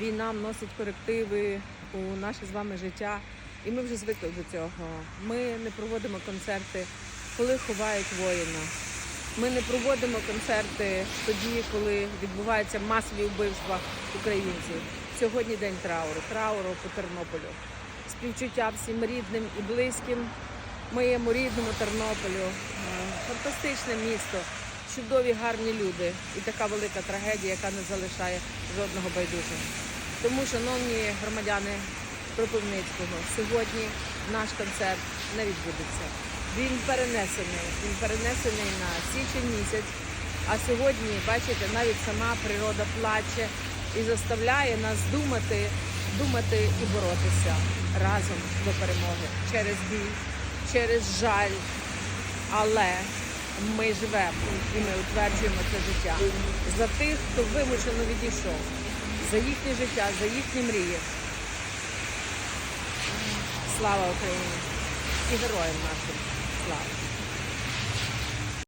війна вносить корективи у наше з вами життя, і ми вже звикли до цього. Ми не проводимо концерти, коли ховають воїна. Ми не проводимо концерти тоді, коли відбуваються масові вбивства українців. Сьогодні день трауру, трауру по Тернополю. Співчуття всім рідним і близьким, моєму рідному Тернополю. Е, Фантастичне місто, чудові гарні люди і така велика трагедія, яка не залишає жодного байдужого. Тому, шановні громадяни Кропивницького, сьогодні наш концерт не відбудеться. Він перенесений. Він перенесений на січень місяць. А сьогодні, бачите, навіть сама природа плаче і заставляє нас думати, думати і боротися разом до перемоги через біль, через жаль. Але ми живемо і ми утверджуємо це життя за тих, хто вимушено відійшов, за їхнє життя, за їхні мрії. Слава Україні і героям нашим. Слава!